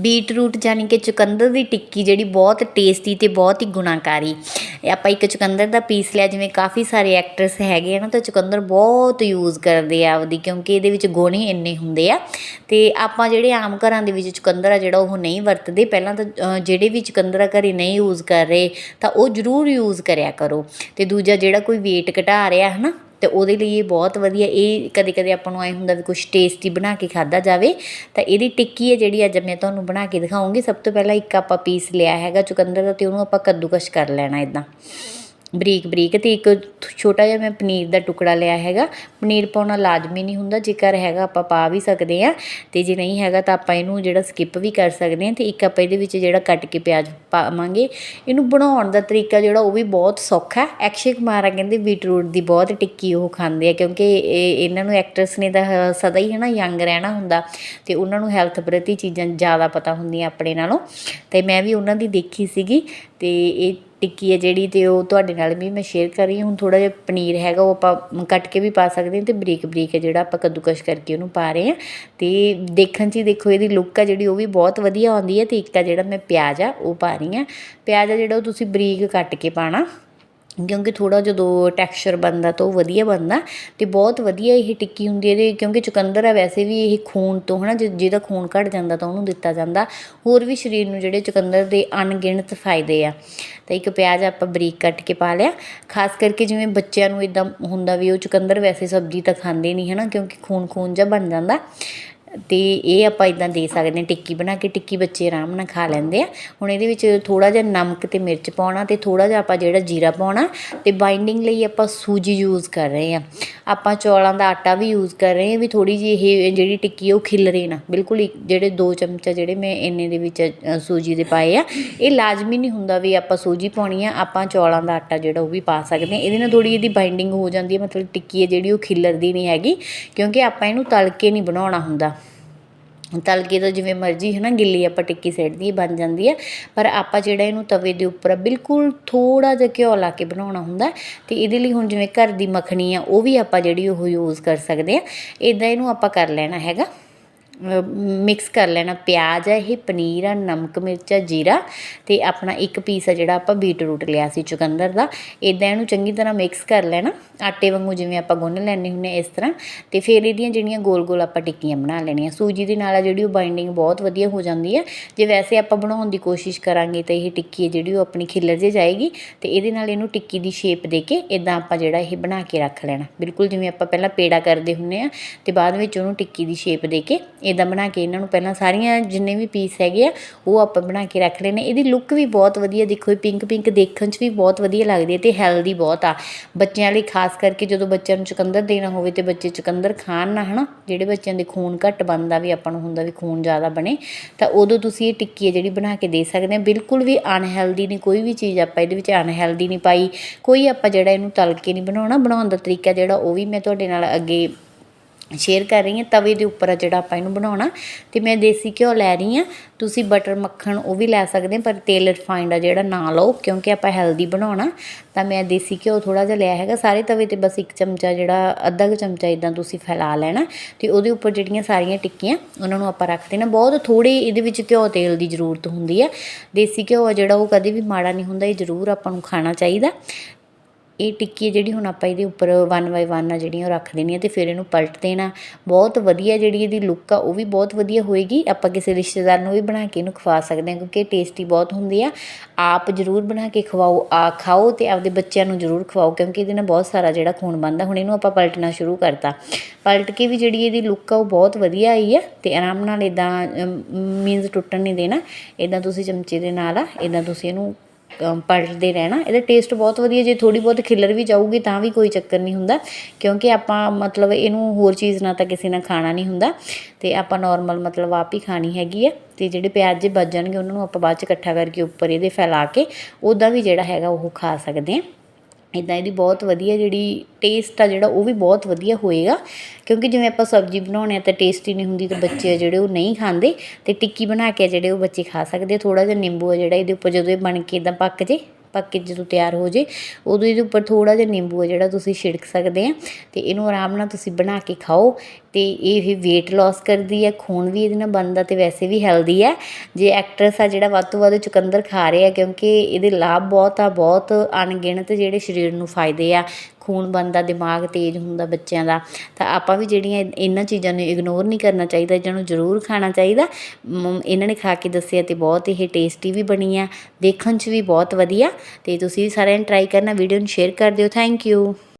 Beetroot ਜਾਨੀ ਕਿ ਚੁਕੰਦਰ ਦੀ ਟਿੱਕੀ ਜਿਹੜੀ ਬਹੁਤ ਟੇਸਟੀ ਤੇ ਬਹੁਤ ਹੀ ਗੁਣਾਕਾਰੀ। ਆਪਾਂ ਇੱਕ ਚੁਕੰਦਰ ਦਾ ਪੀਸ ਲਿਆ, ਜਿਵੇਂ ਕਾਫੀ ਸਾਰੇ ਐਕਟਰਸ ਹੈਗੇ ਆ ਨਾ, ਤਾਂ ਚੁਕੰਦਰ ਬਹੁਤ ਯੂਜ਼ ਕਰਦੇ ਆ ਆਪਦੀ, ਕਿਉਂਕਿ ਇਹਦੇ ਵਿੱਚ ਗੁਣ ਹੀ ਇੰਨੇ ਹੁੰਦੇ ਆ। ਤੇ ਆਪਾਂ ਜਿਹੜੇ ਆਮ ਘਰਾਂ ਦੇ ਵਿੱਚ ਚੁਕੰਦਰ ਆ, ਜਿਹੜਾ ਉਹ ਨਹੀਂ ਵਰਤਦੇ, ਪਹਿਲਾਂ ਤਾਂ ਜਿਹੜੇ ਵੀ ਚੁਕੰਦਰ ਆ ਘਰੇ ਨਹੀਂ ਯੂਜ਼ ਕਰ ਰਹੇ, ਤਾਂ ਉਹ ਜ਼ਰੂਰ ਯੂਜ਼ ਕਰਿਆ ਕਰੋ। ਤੇ ਦੂਜਾ ਜਿਹੜਾ ਕੋਈ weight ਘਟਾ ਰਿਹਾ ਹੈ ਅਤੇ ਉਹਦੇ ਲਈ ਇਹ ਬਹੁਤ ਵਧੀਆ, ਇਹ ਕਦੇ ਕਦੇ ਆਪਾਂ ਨੂੰ ਐ ਹੁੰਦਾ ਵੀ ਕੁਝ ਟੇਸਟੀ ਬਣਾ ਕੇ ਖਾਦਾ ਜਾਵੇ, ਤਾਂ ਇਹਦੀ ਟਿੱਕੀ ਹੈ ਜਿਹੜੀ ਅੱਜ ਮੈਂ ਤੁਹਾਨੂੰ ਬਣਾ ਕੇ ਦਿਖਾਉਂਗੀ। ਸਭ ਤੋਂ ਪਹਿਲਾਂ ਇੱਕ ਆਪਾਂ ਪੀਸ ਲਿਆ ਹੈਗਾ ਚੁਕੰਦਰ ਦਾ ਅਤੇ ਉਹਨੂੰ ਆਪਾਂ ਕੱਦੂਕਸ਼ ਕਰ ਲੈਣਾ ਇਦਾਂ ਬਰੀਕ ਬਰੀਕ ਤੇ ਇੱਕ ਛੋਟਾ ਜਿਹਾ ਮੈਂ ਪਨੀਰ ਦਾ ਟੁਕੜਾ ਲਿਆ ਹੈਗਾ। ਪਨੀਰ ਪਾਉਣਾ ਲਾਜ਼ਮੀ ਨਹੀਂ ਹੁੰਦਾ ਜੇਕਰ ਹੈਗਾ ਆਪਾਂ ਪਾ ਵੀ ਸਕਦੇ ਆ ਤੇ ਜੇ ਨਹੀਂ ਹੈਗਾ ਤਾਂ ਆਪਾਂ ਇਹਨੂੰ ਜਿਹੜਾ ਸਕਿਪ ਵੀ ਕਰ ਸਕਦੇ ਆ ਤੇ ਇੱਕ ਆਪਾਂ ਇਹਦੇ ਵਿੱਚ ਜਿਹੜਾ ਕੱਟ ਕੇ ਪਿਆਜ਼ ਪਾਵਾਂਗੇ। ਇਹਨੂੰ ਬਣਾਉਣ ਦਾ ਤਰੀਕਾ ਜਿਹੜਾ ਉਹ ਵੀ ਬਹੁਤ ਸੌਖਾ ਹੈ। ਅਕਸ਼ੇ ਕੁਮਾਰ ਆ ਕਹਿੰਦੇ ਬੀਟਰੂਟ ਦੀ ਬਹੁਤ ਟਿੱਕੀ ਉਹ ਖਾਂਦੇ ਆ ਕਿਉਂਕਿ ਇਹ ਇਹਨਾਂ ਨੂੰ ਐਕਟਰਸ ਨੇ ਤਾਂ ਸਦਾ ਹੀ ਹੈ ਨਾ ਯੰਗ ਰਹਿਣਾ ਹੁੰਦਾ ਤੇ ਉਹਨਾਂ ਨੂੰ ਹੈਲਥ ਪ੍ਰਤੀ ਚੀਜ਼ਾਂ ਜ਼ਿਆਦਾ ਪਤਾ ਹੁੰਦੀਆਂ ਆਪਣੇ ਨਾਲੋਂ। ਤੇ ਮੈਂ ਵੀ ਉਹਨਾਂ ਦੀ ਦੇਖੀ ਸੀਗੀ ਅਤੇ ਇਹ ਟਿੱਕੀ ਹੈ ਜਿਹੜੀ ਅਤੇ ਉਹ ਤੁਹਾਡੇ ਨਾਲ ਵੀ ਮੈਂ ਸ਼ੇਅਰ ਕਰ ਰਹੀ ਹਾਂ। ਹੁਣ ਥੋੜ੍ਹਾ ਜਿਹਾ ਪਨੀਰ ਹੈਗਾ, ਉਹ ਆਪਾਂ ਕੱਟ ਕੇ ਵੀ ਪਾ ਸਕਦੇ ਹਾਂ ਅਤੇ ਬਰੀਕ ਬਰੀਕ ਹੈ ਜਿਹੜਾ ਆਪਾਂ ਕੱਦੂਕਸ਼ ਕਰਕੇ ਉਹਨੂੰ ਪਾ ਰਹੇ ਹਾਂ। ਅਤੇ ਦੇਖਣ 'ਚ ਹੀ ਦੇਖੋ, ਇਹਦੀ ਲੁੱਕ ਆ ਜਿਹੜੀ ਉਹ ਵੀ ਬਹੁਤ ਵਧੀਆ ਆਉਂਦੀ ਹੈ ਅਤੇ ਇੱਕ ਆ ਜਿਹੜਾ ਮੈਂ ਪਿਆਜ਼ ਆ, ਉਹ ਪਾ ਰਹੀ ਹਾਂ। ਪਿਆਜ਼ ਆ ਜਿਹੜਾ ਉਹ ਤੁਸੀਂ ਬਰੀਕ ਕੱਟ ਕੇ ਪਾਣਾ ਕਿਉਂਕਿ ਥੋੜਾ ਜਦੋਂ ਟੈਕਸਚਰ ਬਣਦਾ ਤਾਂ ਉਹ ਵਧੀਆ ਬਣਦਾ ਤੇ ਬਹੁਤ ਵਧੀਆ ਇਹ ਟਿੱਕੀ ਹੁੰਦੀ ਹੈ ਇਹਦੇ ਕਿਉਂਕਿ ਚੁਕੰਦਰ ਆ ਵੈਸੇ ਵੀ ਇਹ ਖੂਨ ਤੋਂ ਹਨਾ, ਜਿ- ਜਿਹਦਾ ਖੂਨ ਘਟ ਜਾਂਦਾ ਤਾਂ ਉਹਨੂੰ ਦਿੱਤਾ ਜਾਂਦਾ। ਹੋਰ ਵੀ ਸਰੀਰ ਨੂੰ ਜਿਹੜੇ ਚੁਕੰਦਰ ਦੇ ਅਣਗਿਣਤ ਫਾਇਦੇ ਆ। ਤਾਂ ਇੱਕ ਪਿਆਜ਼ ਆਪਾਂ ਬਰੀਕ ਕੱਟ ਕੇ ਪਾ ਲਿਆ। ਖਾਸ ਕਰਕੇ ਜਿਵੇਂ ਬੱਚਿਆਂ ਨੂੰ ਇਦਾਂ ਹੁੰਦਾ ਵੀ ਉਹ ਚੁਕੰਦਰ ਵੈਸੇ ਸਬਜ਼ੀ ਤਾਂ ਖਾਂਦੇ ਨਹੀਂ ਹਨਾ, ਕਿਉਂਕਿ ਖੂਨ ਖੂਨ ਜਿਹਾ ਬਣ ਜਾਂਦਾ। ਤੇ ਇਹ ਆਪਾਂ ਇਦਾਂ ਦੇ ਸਕਦੇ ਹਾਂ, ਟਿੱਕੀ ਬਣਾ ਕੇ ਟਿੱਕੀ ਬੱਚੇ ਆਰਾਮ ਨਾਲ ਖਾ ਲੈਂਦੇ ਆ। ਹੁਣ ਇਹਦੇ ਵਿੱਚ ਥੋੜਾ ਜਿਹਾ ਨਮਕ ਤੇ ਮਿਰਚ ਪਾਉਣਾ ਤੇ ਥੋੜਾ ਜਿਹਾ ਆਪਾਂ ਜਿਹੜਾ ਜੀਰਾ ਪਾਉਣਾ ਤੇ ਬਾਈਂਡਿੰਗ ਲਈ ਆਪਾਂ ਸੂਜੀ ਯੂਜ਼ ਕਰ ਰਹੇ ਆ ਆਪਾਂ ਚੌਲਾਂ ਦਾ ਆਟਾ ਵੀ ਯੂਜ਼ ਕਰ ਰਹੇ ਆ ਵੀ ਥੋੜੀ ਜਿਹੀ ਇਹ ਜਿਹੜੀ ਟਿੱਕੀ ਉਹ ਖਿਲਰੇ ਨਾ। ਬਿਲਕੁਲ ਇੱਕ- ਜਿਹੜੇ 2 ਚਮਚਾ ਜਿਹੜੇ ਮੈਂ ਇੰਨੇ ਦੇ ਵਿੱਚ ਸੂਜੀ ਦੇ ਪਾਏ ਆ, ਇਹ ਲਾਜ਼ਮੀ ਨਹੀਂ ਹੁੰਦਾ ਵੀ ਆਪਾਂ ਸੂਜੀ ਪਾਉਣੀ ਆ, ਆਪਾਂ ਚੌਲਾਂ ਦਾ ਆਟਾ ਜਿਹੜਾ ਉਹ ਵੀ ਪਾ ਸਕਦੇ ਆ ਇਹਦੇ ਨਾਲ ਥੋੜੀ ਇਹਦੀ ਬਾਈਂਡਿੰਗ ਹੋ ਜਾਂਦੀ ਹੈ ਮਤਲਬ ਟਿੱਕੀ ਹੈ ਜਿਹੜੀ ਉਹ ਖਿਲਰਦੀ ਨਹੀਂ ਹੈਗੀ, ਕਿਉਂਕਿ ਆਪਾਂ ਇਹਨੂੰ ਤਲ ਕੇ ਨਹੀਂ ਬਣਾਉਣਾ ਹੁੰਦਾ। ਤਲ ਕੇ ਤਾਂ ਜਿਵੇਂ ਮਰਜ਼ੀ ਹੈ ਨਾ ਗਿੱਲੀ ਆਪਾਂ ਟਿੱਕੀ ਸਿੱਟਦੀ ਦੀ ਬਣ ਜਾਂਦੀ ਹੈ ਪਰ ਆਪਾਂ ਜਿਹੜਾ ਇਹਨੂੰ ਤਵੇ ਦੇ ਉੱਪਰ ਬਿਲਕੁਲ ਥੋੜਾ ਜਿਹਾ ਘਿਓ ਲਾ ਕੇ ਬਣਾਉਣਾ ਹੁੰਦਾ ਤੇ ਇਹਦੇ ਲਈ ਹੁਣ ਜਿਵੇਂ ਘਰ ਦੀ ਮੱਖਣੀ ਆ, ਉਹ ਵੀ ਆਪਾਂ ਜਿਹੜੀ ਉਹ ਯੂਜ਼ ਕਰ ਸਕਦੇ ਆ ਇਦਾਂ ਇਹਨੂੰ ਆਪਾਂ ਕਰ ਲੈਣਾ ਹੈਗਾ। ਮਿਕਸ ਕਰ ਲੈਣਾ ਪਿਆਜ਼ ਹੈ, ਇਹ ਪਨੀਰ ਆ ਨਮਕ, ਮਿਰਚ ਆ ਜੀਰਾ ਤੇ ਆਪਣਾ ਇੱਕ ਪੀਸ ਆ ਜਿਹੜਾ ਆਪਾਂ ਬੀਟਰੂਟ ਲਿਆ ਸੀ ਚੁਕੰਦਰ ਦਾ। ਇਦਾਂ ਇਹਨੂੰ ਚੰਗੀ ਤਰ੍ਹਾਂ ਮਿਕਸ ਕਰ ਲੈਣਾ। ਆਟੇ ਵਾਂਗੂ ਜਿਵੇਂ ਆਪਾਂ ਗੁੰਨ ਲੈਣੇ ਹੁੰਨੇ ਇਸ ਤਰ੍ਹਾਂ ਤੇ ਫਿਰ ਇਹਦੀਆਂ ਜਿਹੜੀਆਂ ਗੋਲ ਗੋਲ ਆਪਾਂ ਟਿੱਕੀਆਂ ਬਣਾ ਲੈਣੀਆਂ। ਸੂਜੀ ਦੇ ਨਾਲ ਆ ਜਿਹੜੀ ਉਹ ਬਾਈਂਡਿੰਗ ਬਹੁਤ ਵਧੀਆ ਹੋ ਜਾਂਦੀ ਹੈ। ਜੇ ਵੈਸੇ ਆਪਾਂ ਬਣਾਉਣ ਦੀ ਕੋਸ਼ਿਸ਼ ਕਰਾਂਗੇ ਤਾਂ ਇਹ ਟਿੱਕੀ ਹੈ ਜਿਹੜੀ ਉਹ ਆਪਣੀ ਖਿਲਰ ਜੇ ਜਾਏਗੀ ਤੇ ਇਹਦੇ ਨਾਲ ਇਹਨੂੰ ਟਿੱਕੀ ਦੀ ਸ਼ੇਪ ਦੇ ਕੇ ਇਦਾਂ ਆਪਾਂ ਜਿਹੜਾ ਇਹ ਬਣਾ ਕੇ ਰੱਖ ਲੈਣਾ। ਬਿਲਕੁਲ ਜਿਵੇਂ ਆਪਾਂ ਪਹਿਲਾਂ ਪੇੜਾ ਕਰਦੇ ਹੁੰਨੇ ਆ ਤੇ ਬਾਅਦ ਵਿੱਚ ਉਹਨੂੰ ਟਿੱਕੀ ਦੀ ਸ਼ੇਪ ਦੇ ਕੇ ਇਦਾਂ ਬਣਾ ਕੇ ਇਹਨਾਂ ਨੂੰ ਪਹਿਲਾਂ ਸਾਰੀਆਂ ਜਿੰਨੇ ਵੀ ਪੀਸ ਹੈਗੇ ਆ, ਉਹ ਆਪਾਂ ਬਣਾ ਕੇ ਰੱਖ ਲੈਣੇ ਇਹਦੀ ਲੁੱਕ ਵੀ ਬਹੁਤ ਵਧੀਆ, ਦੇਖੋ ਇਹ ਪਿੰਕ ਪਿੰਕ ਦੇਖਣ 'ਚ ਵੀ ਬਹੁਤ ਵਧੀਆ ਲੱਗਦੀ ਹੈ ਤੇ ਹੈਲਦੀ ਬਹੁਤ ਆ। ਬੱਚਿਆਂ ਲਈ ਖਾਸ ਕਰਕੇ ਜਦੋਂ ਬੱਚਿਆਂ ਨੂੰ ਚੁਕੰਦਰ ਦੇਣਾ ਹੋਵੇ ਤੇ ਬੱਚੇ ਚੁਕੰਦਰ ਖਾਣ ਨਾ, ਹਨਾ? ਜਿਹੜੇ ਬੱਚਿਆਂ ਦੇ ਖੂਨ ਘੱਟ ਬਣਦਾ ਵੀ ਆਪਾਂ ਨੂੰ ਹੁੰਦਾ ਵੀ ਖੂਨ ਜ਼ਿਆਦਾ ਬਣੇ, ਤਾਂ ਉਦੋਂ ਤੁਸੀਂ ਇਹ ਟਿੱਕੀ ਹੈ ਜਿਹੜੀ ਬਣਾ ਕੇ ਦੇ ਸਕਦੇ ਆ ਬਿਲਕੁਲ ਵੀ ਅਨਹੈਲਦੀ ਨਹੀਂ, ਕੋਈ ਵੀ ਚੀਜ਼ ਆਪਾਂ ਇਹਦੇ ਵਿੱਚ ਅਨਹੈਲਦੀ ਨਹੀਂ ਪਾਈ। ਕੋਈ ਆਪਾਂ ਜਿਹੜਾ ਇਹਨੂੰ ਤਲ ਕੇ ਨਹੀਂ ਬਣਾਉਣਾ, ਬਣਾਉਣ ਦਾ ਤਰੀਕਾ ਜਿਹੜਾ ਉਹ ਵੀ ਮੈਂ ਤੁਹਾਡੇ ਨਾਲ ਅੱਗੇ ਸ਼ੇਅਰ ਕਰ ਰਹੀ ਹਾਂ, ਤਵੇ ਦੇ ਉੱਪਰ ਆ ਜਿਹੜਾ ਆਪਾਂ ਇਹਨੂੰ ਬਣਾਉਣਾ। ਤੇ ਮੈਂ ਦੇਸੀ ਘਿਓ ਲੈ ਰਹੀ ਹਾਂ। ਤੁਸੀਂ ਬਟਰ ਮੱਖਣ ਉਹ ਵੀ ਲੈ ਸਕਦੇ ਪਰ ਤੇਲ ਰਿਫਾਈਂਡ ਆ ਜਿਹੜਾ ਨਾ ਲਓ ਕਿਉਂਕਿ ਆਪਾਂ ਹੈਲਦੀ ਬਣਾਉਣਾ। ਤਾਂ ਮੈਂ ਦੇਸੀ ਘਿਓ ਥੋੜਾ ਜਿਹਾ ਲਿਆ ਹੈਗਾ। ਸਾਰੇ ਤਵੇ ਤੇ ਬਸ ਇੱਕ ਚਮਚਾ ਜਿਹੜਾ, ਅੱਧਾ ਕੁ ਚਮਚਾ ਇਦਾਂ ਤੁਸੀਂ ਫੈਲਾ ਲੈਣਾ। ਤੇ ਉਹਦੇ ਉੱਪਰ ਜਿਹੜੀਆਂ ਸਾਰੀਆਂ ਟਿੱਕੀਆਂ, ਉਹਨਾਂ ਨੂੰ ਆਪਾਂ ਰੱਖ ਦੇਣਾ। ਬਹੁਤ ਥੋੜੀ ਇਹਦੇ ਵਿੱਚ ਘਿਓ ਤੇਲ ਦੀ ਜ਼ਰੂਰਤ ਹੁੰਦੀ ਹੈ ਦੇਸੀ ਘਿਓ ਆ ਜਿਹੜਾ, ਉਹ ਕਦੇ ਵੀ ਮਾੜਾ ਨਹੀਂ ਹੁੰਦਾ। ਇਹ ਜ਼ਰੂਰ ਆਪਾਂ ਨੂੰ ਖਾਣਾ ਚਾਹੀਦਾ। ਇਹ ਟਿੱਕੀ ਹੈ ਜਿਹੜੀ ਹੁਣ ਆਪਾਂ ਇਹਦੇ ਉੱਪਰ ਵਨ ਬਾਏ ਵਨ ਆ ਜਿਹੜੀਆਂ ਉਹ ਰੱਖ ਦੇਣੀਆਂ ਅਤੇ ਫਿਰ ਇਹਨੂੰ ਪਲਟ ਦੇਣਾ। ਬਹੁਤ ਵਧੀਆ ਜਿਹੜੀ ਇਹਦੀ ਲੁੱਕ ਆ, ਉਹ ਵੀ ਬਹੁਤ ਵਧੀਆ ਹੋਏਗੀ। ਆਪਾਂ ਕਿਸੇ ਰਿਸ਼ਤੇਦਾਰ ਨੂੰ ਵੀ ਬਣਾ ਕੇ ਇਹਨੂੰ ਖਵਾ ਸਕਦੇ ਹਾਂ ਕਿਉਂਕਿ ਟੇਸਟੀ ਬਹੁਤ ਹੁੰਦੀ ਆ। ਆਪ ਜ਼ਰੂਰ ਬਣਾ ਕੇ ਖਵਾਓ, ਆ ਖਾਓ ਤੇ ਆਪਦੇ ਬੱਚਿਆਂ ਨੂੰ ਜ਼ਰੂਰ ਖਵਾਓ ਕਿਉਂਕਿ ਇਹਦੇ ਨਾਲ ਬਹੁਤ ਸਾਰਾ ਜਿਹੜਾ ਖੂਨ ਬਣਦਾ। ਹੁਣ ਇਹਨੂੰ ਆਪਾਂ ਪਲਟਣਾ ਸ਼ੁਰੂ ਕਰਤਾ। ਪਲਟ ਕੇ ਵੀ ਜਿਹੜੀ ਇਹਦੀ ਲੁੱਕ ਆ, ਉਹ ਬਹੁਤ ਵਧੀਆ ਆਈ ਆ ਤੇ ਆਰਾਮ ਨਾਲ ਇਦਾਂ ਮੀਨਸ ਟੁੱਟਣ ਨਹੀਂ ਦੇਣਾ। ਇਦਾਂ ਤੁਸੀਂ ਚਮਚੇ ਦੇ ਨਾਲ ਆ ਇਦਾਂ ਤੁਸੀਂ ਇਹਨੂੰ ਪਲਟਦੇ ਰਹਿਣਾ, ਇਹਦਾ ਟੇਸਟ ਬਹੁਤ ਵਧੀਆ, ਜੇ ਥੋੜੀ ਬਹੁਤ ਖਿਲਰ ਵੀ ਜਾਊਗੀ ਤਾਂ ਵੀ ਕੋਈ ਚੱਕਰ ਨਹੀਂ ਹੁੰਦਾ, ਕਿਉਂਕਿ ਆਪਾਂ ਮਤਲਬ ਇਹਨੂੰ ਹੋਰ ਚੀਜ਼ ਨਾਲ ਤਾਂ ਕਿਸੇ ਨਾਲ ਖਾਣਾ ਨਹੀਂ ਹੁੰਦਾ, ਤੇ ਆਪਾਂ ਨਾਰਮਲ ਮਤਲਬ ਆਪ ਹੀ ਖਾਣੀ ਹੈਗੀ ਆ, ਤੇ ਜਿਹੜੇ ਪਿਆਜ਼ ਜੇ ਬਚ ਜਾਣਗੇ, ਉਹਨਾਂ ਨੂੰ ਆਪਾਂ ਬਾਅਦ ਚ ਇਕੱਠਾ ਕਰਕੇ ਉੱਪਰ ਇਹਦੇ ਫੈਲਾ ਕੇ, ਉਹਦਾ ਵੀ ਜਿਹੜਾ ਹੈਗਾ ਉਹ ਖਾ ਸਕਦੇ ਆ। ਇੱਦਾਂ ਇਹਦੀ ਬਹੁਤ ਵਧੀਆ ਜਿਹੜੀ ਟੇਸਟ ਆ ਜਿਹੜਾ ਉਹ ਵੀ ਬਹੁਤ ਵਧੀਆ ਹੋਏਗਾ। ਕਿਉਂਕਿ ਜਿਵੇਂ ਆਪਾਂ ਸਬਜ਼ੀ ਬਣਾਉਣੇ ਆ ਤਾਂ ਟੇਸਟੀ ਨਹੀਂ ਹੁੰਦੀ ਤਾਂ ਬੱਚੇ ਆ ਜਿਹੜੇ ਉਹ ਨਹੀਂ ਖਾਂਦੇ ਅਤੇ ਟਿੱਕੀ ਬਣਾ ਕੇ ਜਿਹੜੇ ਉਹ ਬੱਚੇ ਖਾ ਸਕਦੇ ਥੋੜ੍ਹਾ ਜਿਹਾ ਨਿੰਬੂ ਆ ਜਿਹੜਾ ਇਹਦੇ ਉੱਪਰ ਜਦੋਂ ਇਹ ਬਣ ਕੇ ਇੱਦਾਂ ਪੱਕ ਜੇ ਪੱਕ ਕੇ ਜਦੋਂ ਤਿਆਰ ਹੋ ਜੇ, ਉਦੋਂ ਇਹਦੇ ਉੱਪਰ ਥੋੜਾ ਜਿਹਾ ਨਿੰਬੂ ਹੈ ਜਿਹੜਾ ਤੁਸੀਂ ਛਿੜਕ ਸਕਦੇ ਆ, ਤੇ ਇਹਨੂੰ ਆਰਾਮ ਨਾਲ ਤੁਸੀਂ ਬਣਾ ਕੇ ਖਾਓ, ਤੇ ਇਹ weight loss ਕਰਦੀ ਹੈ ਖੂਨ ਵੀ ਇਹਦੇ ਨਾਲ ਬਣਦਾ ਤੇ ਵੈਸੇ ਵੀ ਹੈਲਦੀ ਹੈ ਜੇ ਐਕਟਰਸ ਆ ਜਿਹੜਾ ਵੱਧ ਤੋਂ ਵੱਧ ਚੁਕੰਦਰ ਖਾ ਰਹੇ ਆ ਕਿਉਂਕਿ ਇਹਦੇ ਲਾਭ ਬਹੁਤ ਆ, ਬਹੁਤ ਅਣਗਿਣਤ ਜਿਹੜੇ ਸਰੀਰ ਨੂੰ ਫਾਇਦੇ ਆ ਖੂਨ ਬਣਦਾ, ਦਿਮਾਗ ਤੇਜ਼ ਹੁੰਦਾ ਬੱਚਿਆਂ ਦਾ, ਤਾਂ ਆਪਾਂ ਵੀ ਜਿਹੜੀਆਂ ਇਹਨਾਂ ਚੀਜ਼ਾਂ ਨੂੰ ਇਗਨੋਰ ਨਹੀਂ ਕਰਨਾ ਚਾਹੀਦਾ, ਇਹਨਾਂ ਨੂੰ ਜ਼ਰੂਰ ਖਾਣਾ ਚਾਹੀਦਾ। ਇਹਨਾਂ ਨੇ ਖਾ ਕੇ ਦੱਸਿਆ ਤੇ ਬਹੁਤ ਇਹ ਟੇਸਟੀ ਵੀ ਬਣੀ ਆ ਦੇਖਣ 'ਚ ਵੀ ਬਹੁਤ ਵਧੀਆ, ਤੇ ਤੁਸੀਂ ਵੀ ਸਾਰਿਆਂ ਨੇ ਟਰਾਈ ਕਰਨਾ ਵੀਡੀਓ ਨੂੰ ਸ਼ੇਅਰ ਕਰ ਦਿਓ ਥੈਂਕ ਯੂ